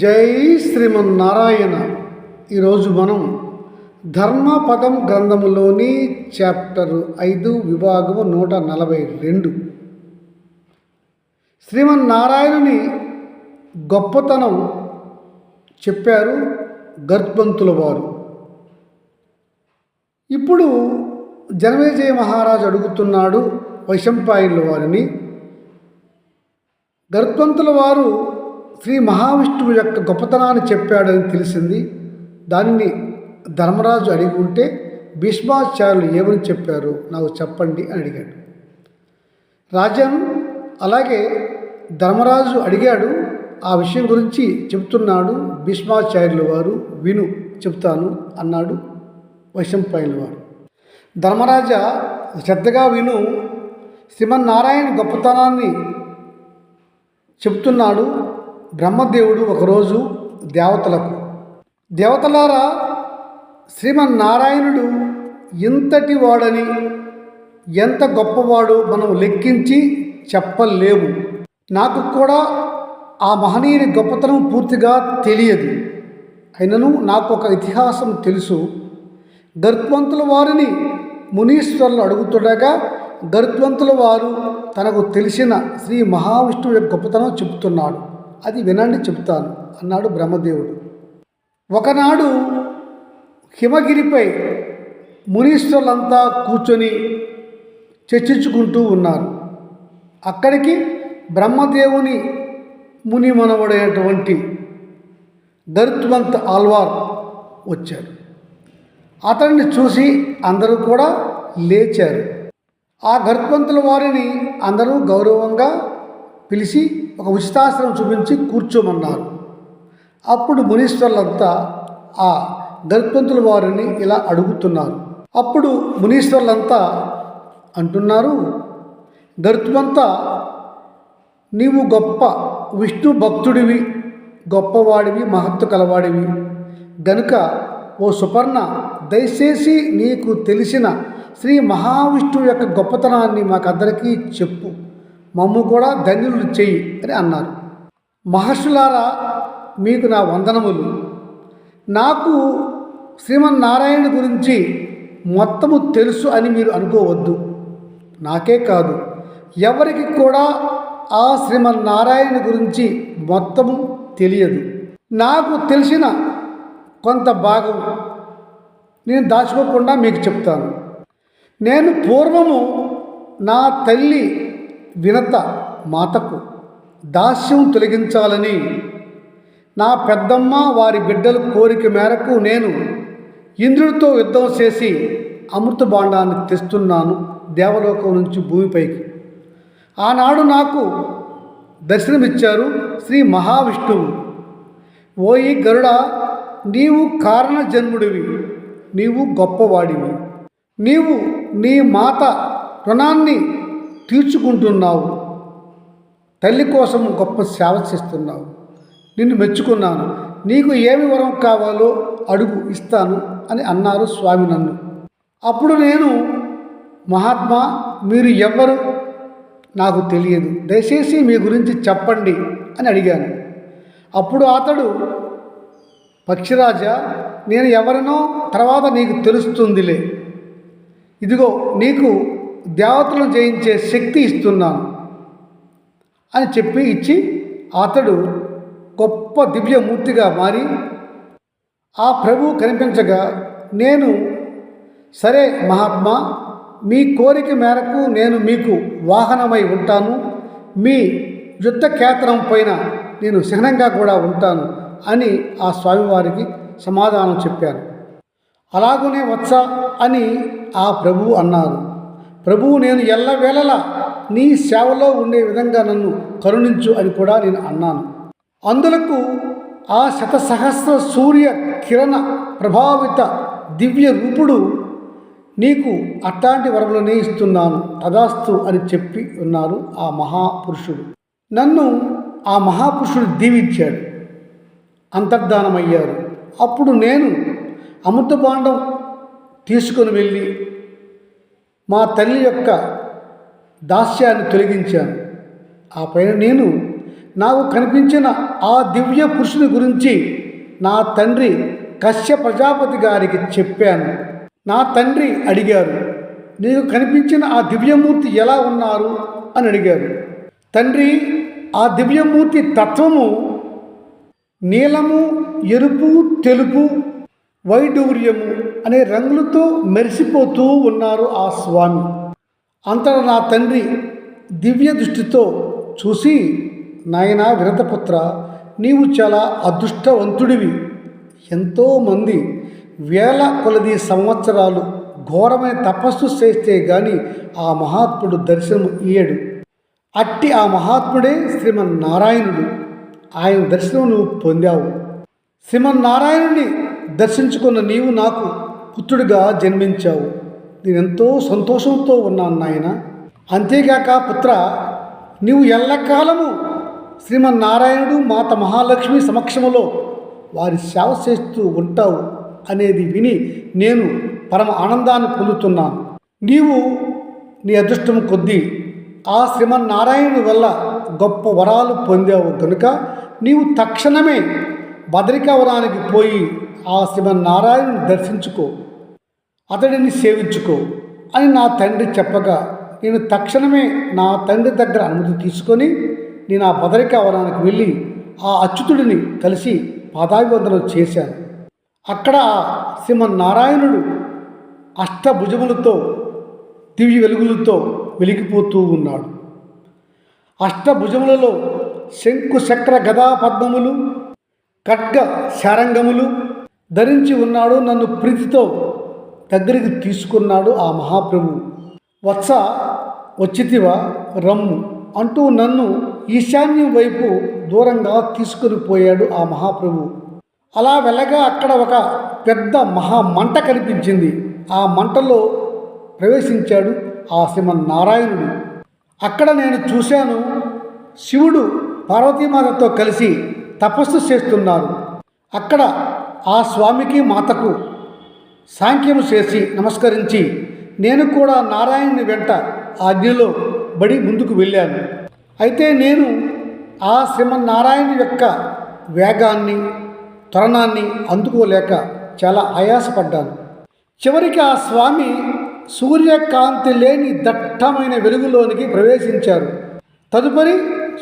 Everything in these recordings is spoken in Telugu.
జై శ్రీమన్నారాయణ. ఈరోజు మనం ధర్మపదం గ్రంథములోని చాప్టర్ ఐదు విభాగము నూట నలభై రెండు. శ్రీమన్నారాయణుని గొప్పతనం చెప్పారు గర్భంతుల వారు. ఇప్పుడు జనమేజయ మహారాజు అడుగుతున్నాడు వైశంపాయనుల వారిని. గర్భంతుల వారు శ్రీ మహావిష్ణువు యొక్క గొప్పతనాన్ని చెప్పాడని తెలిసింది. దానిని ధర్మరాజు అడిగి ఉంటే భీష్మాచార్యులు ఏమని చెప్పారు? నాకు చెప్పండి అని అడిగాడు. రాజన్ అలాగే ధర్మరాజు అడిగాడు ఆ విషయం గురించి చెబుతున్నాడు. భీష్మాచార్యుల వారు విను చెప్తాను అన్నాడు వైశంపాయనుల వారు ధర్మరాజా శ్రద్ధగా విను. శ్రీమన్నారాయణ గొప్పతనాన్ని చెప్తున్నాడు బ్రహ్మదేవుడు ఒకరోజు దేవతలకు. దేవతలారా శ్రీమన్నారాయణుడు ఇంతటి వాడని ఎంత గొప్పవాడు మనం లెక్కించి చెప్పలేము. నాకు కూడా ఆ మహనీయుని గొప్పతనం పూర్తిగా తెలియదు. అయినను నాకు ఒక ఇతిహాసం తెలుసు. గర్త్వంతుల వారిని మునీశ్వరులు అడుగుతుండగా గర్భవంతుల వారు తనకు తెలిసిన శ్రీ మహావిష్ణువు యొక్క గొప్పతనం చెబుతున్నాడు. అది వినండి చెప్తాను అన్నాడు బ్రహ్మదేవుడు. ఒకనాడు హిమగిరిపై మునీశ్వరులంతా కూర్చొని చర్చించుకుంటూ ఉన్నారు. అక్కడికి బ్రహ్మదేవుని ముని మనవడైనటువంటి గరుత్వంత్ ఆల్వార్ వచ్చారు. అతన్ని చూసి అందరూ కూడా లేచారు. ఆ గరుత్వంతుల వారిని అందరూ గౌరవంగా పిలిచి ఒక ఉచితాశ్రమం చూపించి కూర్చోమన్నారు. అప్పుడు మునీశ్వర్లంతా ఆ గర్భవంతుల వారిని ఇలా అడుగుతున్నారు. అప్పుడు మునీశ్వర్లంతా అంటున్నారు గర్భవంత నీవు గొప్ప విష్ణు భక్తుడివి గొప్పవాడివి మహత్తు కలవాడివి. గనుక ఓ సుపర్ణ దయచేసి నీకు తెలిసిన శ్రీ మహావిష్ణువు యొక్క గొప్పతనాన్ని మాకందరికీ చెప్పు. మమ్ము కూడా ధన్యులు చెయ్యి అని అన్నారు. మహర్షులారా మీకు నా వందనములు. నాకు శ్రీమన్నారాయణ గురించి మొత్తము తెలుసు అని మీరు అనుకోవద్దు. నాకే కాదు ఎవరికి కూడా ఆ శ్రీమన్నారాయణ గురించి మొత్తము తెలియదు. నాకు తెలిసిన కొంత భాగం నేను దాచుకోకుండా మీకు చెప్తాను. నేను పూర్వము నా తల్లి వినత మాతకు దాస్యం తొలగించాలని. నా పెద్దమ్మ వారి బిడ్డల కోరిక మేరకు నేను ఇంద్రుడితో యుద్ధం చేసి అమృత బాండాన్ని తెస్తున్నాను దేవలోకం నుంచి భూమిపైకి. ఆనాడు నాకు దర్శనమిచ్చారు శ్రీ మహావిష్ణువు. ఓయి గరుడ నీవు కారణ జన్ముడివి నీవు గొప్పవాడివి. నీవు నీ మాత రుణాన్ని తీర్చుకుంటున్నావు. తల్లి కోసం గొప్ప సేవ చేస్తున్నావు. నిన్ను మెచ్చుకున్నాను. నీకు ఏమి వరం కావాలో అడుగు ఇస్తాను అని అన్నారు స్వామి నన్ను. అప్పుడు నేను మహాత్మా మీరు ఎవ్వరు? నాకు తెలియదు. దయచేసి మీ గురించి చెప్పండి అని అడిగాను. అప్పుడు అతడు పక్షిరాజా నేను ఎవరినో తర్వాత నీకు తెలుస్తుందిలే. ఇదిగో నీకు దేవతలను జయించే శక్తి ఇస్తున్నాను అని చెప్పి ఇచ్చి అతడు గొప్ప దివ్యమూర్తిగా మారి ఆ ప్రభువు కనిపించగా నేను సరే మహాత్మా మీ కోరిక మేరకు నేను మీకు వాహనమై ఉంటాను. మీ యుద్ధ క్షేత్రం పైన నేను చిహ్నంగా కూడా ఉంటాను అని ఆ స్వామివారికి సమాధానం చెప్పాను అలాగనే వచ్చా అని ఆ ప్రభువు అన్నారు. ప్రభువు నేను ఎల్లవేళలా నీ సేవలో ఉండే విధంగా నన్ను కరుణించు అని కూడా నేను అన్నాను. అందులకు ఆ శతసహస్ర సూర్య కిరణ ప్రభావిత దివ్య రూపుడు నీకు అట్లాంటి వరములనే ఇస్తున్నాను తదాస్తు అని చెప్పి ఉన్నారు ఆ మహాపురుషుడు. నన్ను ఆ మహాపురుషుడు దీవించాడు అంతర్ధానమయ్యారు అప్పుడు నేను అమృతపాండం తీసుకొని వెళ్ళి మా తల్లి యొక్క దాస్యాన్ని తొలగించాను. ఆ పైన నేను నాకు కనిపించిన ఆ దివ్య పురుషుని గురించి నా తండ్రి కశ్య ప్రజాపతి గారికి చెప్పాను. నా తండ్రి అడిగారు నీకు కనిపించిన ఆ దివ్యమూర్తి ఎలా ఉన్నారు? అని అడిగారు. తండ్రి ఆ దివ్యమూర్తి తత్వము నీలము ఎరుపు తెలుపు వైడూర్యము అనే రంగులతో మెరిసిపోతూ ఉన్నారు ఆ స్వామి. అంతట నా తండ్రి దివ్య దృష్టితో చూసి నాయనా విరతపుత్ర నీవు చాలా అదృష్టవంతుడివి. ఎంతోమంది వేల కొలది సంవత్సరాలు ఘోరమైన తపస్సు చేస్తే గాని ఆ మహాత్ముడు దర్శనం ఇయ్యడు. అట్టి ఆ మహాత్ముడే శ్రీమన్నారాయణుడు. ఆయన దర్శనం నువ్వు పొందావు. శ్రీమన్నారాయణుని దర్శించుకున్న నీవు నాకు పుత్రుడిగా జన్మించావు. నేనెంతో సంతోషంతో ఉన్నాను నాయన. అంతేగాక పుత్ర నీవు ఎల్లకాలము శ్రీమన్నారాయణుడు మాత మహాలక్ష్మి సమక్షములో వారి సేవ చేస్తూ ఉంటావు అనేది విని నేను పరమ ఆనందాన్ని పొందుతున్నాను. నీవు నీ అదృష్టం కొద్దీ ఆ శ్రీమన్నారాయణుడి వల్ల గొప్ప వరాలు పొందావు కనుక నీవు తక్షణమే బదరికావరానికి పోయి ఆ శ్రీమన్నారాయణుని దర్శించుకో అతడిని సేవించుకో అని నా తండ్రి చెప్పగా నేను తక్షణమే నా తండ్రి దగ్గర అనుమతి తీసుకొని నేను ఆ బదరికావరానికి వెళ్ళి ఆ అచ్యుతుడిని కలిసి పాదాభివందనం చేశాను. అక్కడ ఆ శ్రీమన్నారాయణుడు అష్టభుజములతో దివ్య వెలుగులతో వెలిగిపోతూ ఉన్నాడు. అష్టభుజములలో శంకు చక్ర గదా పద్మములు ఖడ్గ శారంగములు ధరించి ఉన్నాడు నన్ను ప్రీతితో దగ్గరికి తీసుకున్నాడు ఆ మహాప్రభు. వత్స వచ్చితివా రమ్ము అంటూ నన్ను ఈశాన్యం వైపు దూరంగా తీసుకుని పోయాడు ఆ మహాప్రభు. అలా వెళ్ళగా అక్కడ ఒక పెద్ద మహా మంట కనిపించింది. ఆ మంటలో ప్రవేశించాడు ఆ శ్రీమన్నారాయణుడు. అక్కడ నేను చూశాను శివుడు పార్వతీమాతతో కలిసి తపస్సు చేస్తున్నారు. అక్కడ ఆ స్వామికి మాతకు సాంఖ్యము చేసి నమస్కరించి నేను కూడా నారాయణుని వెంట ఆ అగ్నిలో బడి ముందుకు వెళ్ళాను. అయితే నేను ఆ శ్రీమన్నారాయణ యొక్క వేగాన్ని త్వరణాన్ని అందుకోలేక చాలా ఆయాసపడ్డాను. చివరికి ఆ స్వామి సూర్యకాంతి లేని దట్టమైన వెలుగులోనికి ప్రవేశించారు. తదుపరి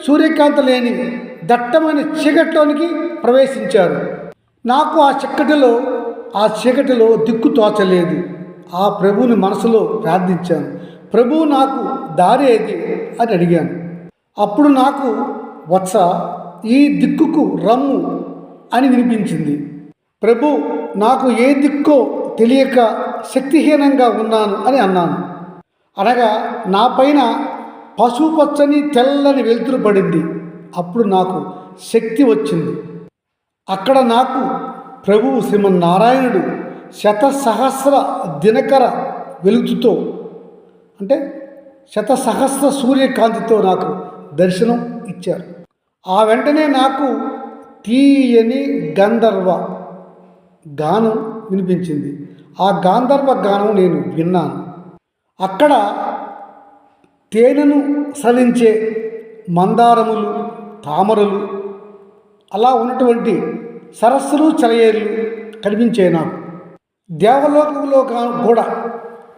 సూర్యకాంతి లేని దట్టమైన చీకట్లోనికి ప్రవేశించారు. నాకు ఆ చీకటిలో ఆ చీకటిలో దిక్కు తోచలేదు. ఆ ప్రభువుని మనసులో ప్రార్థించాను. ప్రభువు నాకు దారి ఏది అని అడిగాను. అప్పుడు నాకు వత్స ఈ దిక్కుకు రమ్ము అని వినిపించింది. ప్రభు నాకు ఏ దిక్కో తెలియక శక్తిహీనంగా ఉన్నాను అని అన్నాను. అనగా నా పైన పశుపచ్చని తెల్లని వెలుతురు పడింది. అప్పుడు నాకు శక్తి వచ్చింది. అక్కడ నాకు ప్రభువు శ్రీమన్నారాయణుడు శత సహస్ర దినకర వెలుగుతో అంటే శతసహస్ర సూర్యకాంతితో నాకు దర్శనం ఇచ్చారు. ఆ వెంటనే నాకు తీయని గంధర్వ గానం వినిపించింది. ఆ గాంధర్వ గానం నేను విన్నాను. అక్కడ తేనెను సలించే మందారములు తామరలు అలా ఉన్నటువంటి సరస్సులు చలయేరులు కనిపించే నాకు దేవలోకంలో కూడా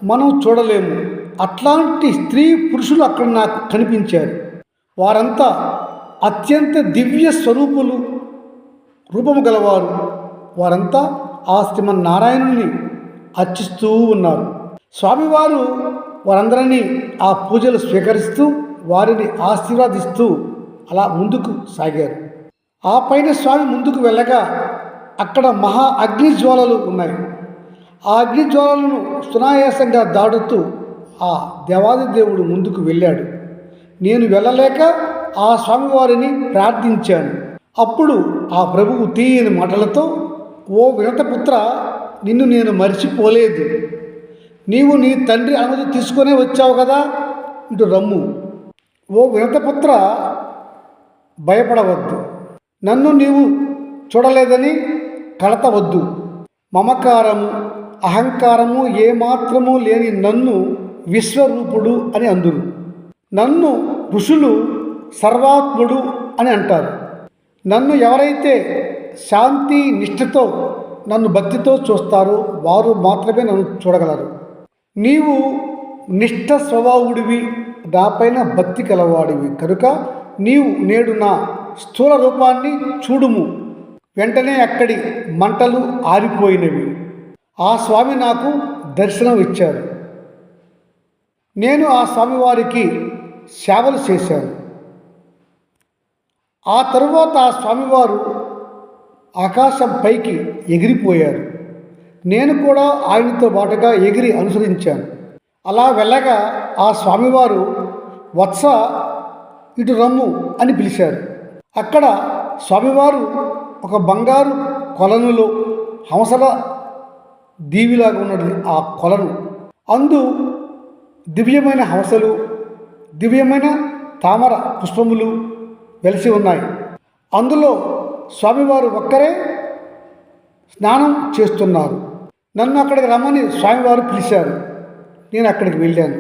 మనం చూడలేము. అట్లాంటి స్త్రీ పురుషులు అక్కడ నాకు కనిపించారు. వారంతా అత్యంత దివ్య స్వరూపులు రూపము గలవారు. వారంతా ఆ శ్రీమన్నారాయణుని అర్చిస్తూ ఉన్నారు. స్వామివారు వారందరినీ ఆ పూజలు స్వీకరిస్తూ వారిని ఆశీర్వాదిస్తూ అలా ముందుకు సాగారు. ఆ పైన స్వామి ముందుకు వెళ్ళగా అక్కడ మహా అగ్నిజ్వాలలు ఉన్నాయి. ఆ అగ్ని జ్వాలలను సునాయాసంగా దాటుతూ ఆ దేవాది దేవుడు ముందుకు వెళ్ళాడు. నేను వెళ్ళలేక ఆ స్వామివారిని ప్రార్థించాను. అప్పుడు ఆ ప్రభువు తీయని మాటలతో ఓ వినతపుత్ర నిన్ను నేను మర్చిపోలేదు. నీవు నీ తండ్రి అనుమతి తీసుకునే వచ్చావు కదా? ఇటు రమ్ము. ఓ వినతపుత్ర భయపడవద్దు. నన్ను నీవు చూడలేదని కడతవద్దు మమకారము అహంకారము ఏమాత్రము లేని నన్ను విశ్వరూపుడు అని అందురు. నన్ను ఋషులు సర్వాత్ముడు అని అంటారు. నన్ను ఎవరైతే శాంతి నిష్ఠతో నన్ను భక్తితో చూస్తారో వారు మాత్రమే నన్ను చూడగలరు. నీవు నిష్ఠ స్వభావుడివి నాపైన భక్తి కలవాడివి. కనుక నీవు నేడు నా స్థూల రూపాన్ని చూడుము. వెంటనే అక్కడి మంటలు ఆరిపోయినవి. ఆ స్వామి నాకు దర్శనం ఇచ్చారు. నేను ఆ స్వామివారికి సేవలు చేశాను. ఆ తరువాత ఆ స్వామివారు ఆకాశం పైకి ఎగిరిపోయారు. నేను కూడా ఆయనతో పాటుగా ఎగిరి అనుసరించాను. అలా వెళ్ళగా ఆ స్వామివారు వత్స ఇటు రమ్ము అని పిలిచారు. అక్కడ స్వామివారు ఒక బంగారు కొలనులో హంసల దీవిలాగా ఉన్నది ఆ కొలను. అందు దివ్యమైన హంసలు దివ్యమైన తామర పుష్పములు వెలిసి ఉన్నాయి. అందులో స్వామివారు ఒక్కరే స్నానం చేస్తున్నారు. నన్ను అక్కడికి రమ్మని స్వామివారు పిలిచారు. నేను అక్కడికి వెళ్ళాను.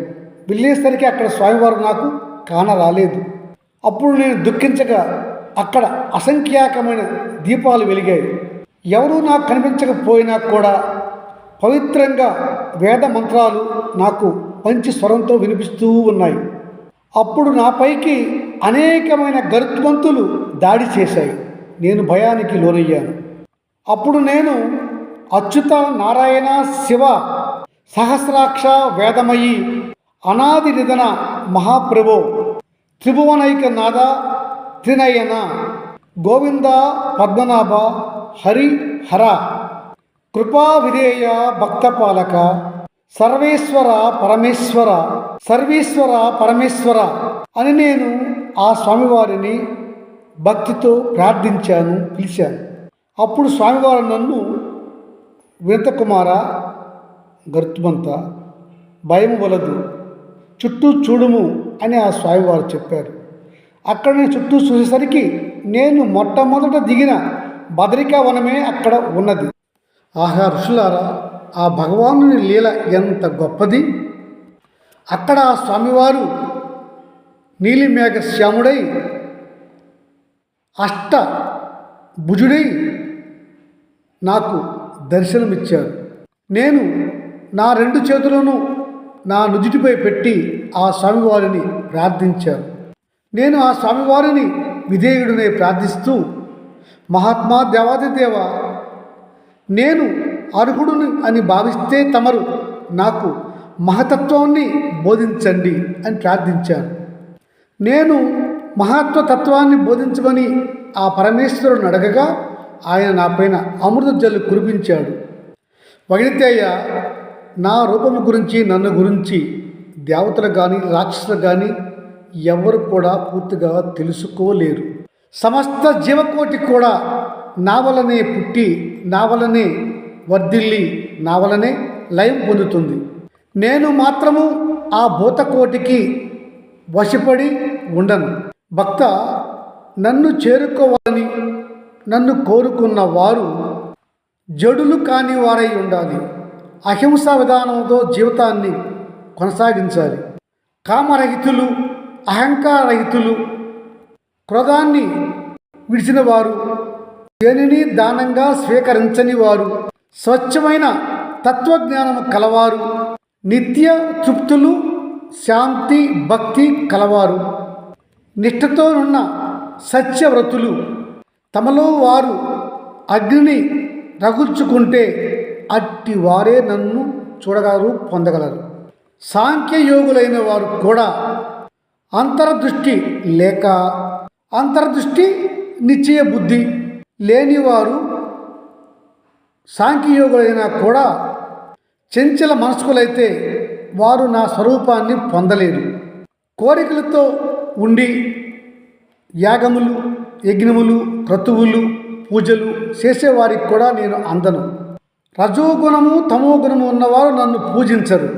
వెళ్ళేసరికి అక్కడ స్వామివారు నాకు కాన రాలేదు అప్పుడు నేను దుఃఖించగా అక్కడ అసంఖ్యాకమైన దీపాలు వెలిగాయి. ఎవరూ నాకు కనిపించకపోయినా కూడా పవిత్రంగా వేద మంత్రాలు నాకు మంచి స్వరంతో వినిపిస్తూ ఉన్నాయి. అప్పుడు నాపైకి అనేకమైన గరుత్మంతులు దాడి చేశాయి. నేను భయానికి లోనయ్యాను. అప్పుడు నేను అచ్యుత నారాయణ శివ సహస్రాక్ష వేదమయి అనాది నిధన మహాప్రభో త్రిభువనైక నాద త్రినయన గోవింద పద్మనాభ హరి హర కృపా విధేయ భక్తపాలక సర్వేశ్వర పరమేశ్వర సర్వేశ్వర పరమేశ్వర అని నేను ఆ స్వామివారిని భక్తితో ప్రార్థించాను పిలిచాను. అప్పుడు స్వామివారు నన్ను వినతకుమార గర్తుమంత భయం వలదు చుట్టూ చూడుము అని ఆ స్వామివారు చెప్పారు. అక్కడ నేను చుట్టూ చూసేసరికి నేను మొట్టమొదట దిగిన బదరికా వనమే అక్కడ ఉన్నది. ఆహా ఋషులారా ఆ భగవానుని లీల ఎంత గొప్పది! అక్కడ ఆ స్వామివారు నీలిమేఘ శ్యాముడై అష్ట భుజుడై నాకు దర్శనమిచ్చారు. నేను నా రెండు చేతులను నా నుదుటిపై పెట్టి ఆ స్వామివారిని ప్రార్థించాను. నేను ఆ స్వామివారిని విధేయుడినే ప్రార్థిస్తూ మహాత్మా దేవాదిదేవ నేను అర్హుడుని అని భావిస్తే తమరు నాకు మహతత్వాన్ని బోధించండి అని ప్రార్థించాను నేను మహత్వ తత్వాన్ని బోధించమని ఆ పరమేశ్వరుని అడగగా ఆయన నాపైన అమృత జల్లు కురిపించాడు. వగిలితేయ నా రూపము గురించి నన్ను గురించి దేవతలు కానీ రాక్షసులు కానీ ఎవరు కూడా పూర్తిగా తెలుసుకోలేరు. సమస్త జీవకోటి కూడా నావలనే పుట్టి నావలనే వర్ధిల్లి నావలనే లయం పొందుతుంది. నేను మాత్రము ఆ భూతకోటికి వశపడి ఉండను. భక్త నన్ను చేరుకోవాలని నన్ను కోరుకున్న వారు జడులు కాని వారై ఉండాలి. అహింసా విధానంతో జీవితాన్ని కొనసాగించాలి. కామరహితులు అహంకారహితులు క్రోధాన్ని విడిచిన వారు దేనిని దానంగా స్వీకరించని వారు స్వచ్ఛమైన తత్వజ్ఞానము కలవారు నిత్య తృప్తులు శాంతి భక్తి కలవారు. నిష్ఠతోనున్న సత్యవ్రతులు తమలో వారు అగ్నిని రగుల్చుకుంటే అట్టి వారే నన్ను చూడగలరు పొందగలరు. సాంఖ్యయోగులైన వారు కూడా అంతర్దృష్టి లేక అంతర్దృష్టి నిశ్చయ బుద్ధి లేనివారు సాంఖ్యయోగులైనా కూడా చెంచల మనస్కులైతే వారు నా స్వరూపాన్ని పొందలేరు. కోరికలతో ఉండి యాగములు యజ్ఞములు క్రతువులు పూజలు చేసేవారికి కూడా నేను అందను. రజోగుణము తమోగుణము ఉన్నవారు నన్ను పూజించరు.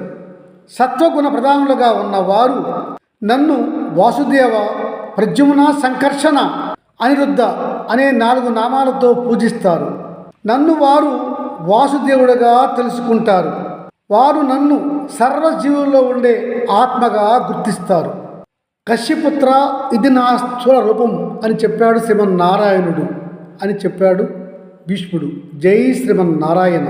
సత్వగుణ ప్రధానులుగా ఉన్నవారు నన్ను వాసుదేవ ప్రద్యుమ్న సంకర్షణ అనిరుద్ధ అనే నాలుగు నామాలతో పూజిస్తారు. నన్ను వారు వాసుదేవుడుగా తెలుసుకుంటారు. వారు నన్ను సర్వజీవుల్లో ఉండే ఆత్మగా గుర్తిస్తారు. కశ్యపుత్ర ఇది నా స్థూల రూపం అని చెప్పాడు శ్రీమన్నారాయణుడు. అని చెప్పాడు భీష్ముడు. జై శ్రీమన్నారాయణ.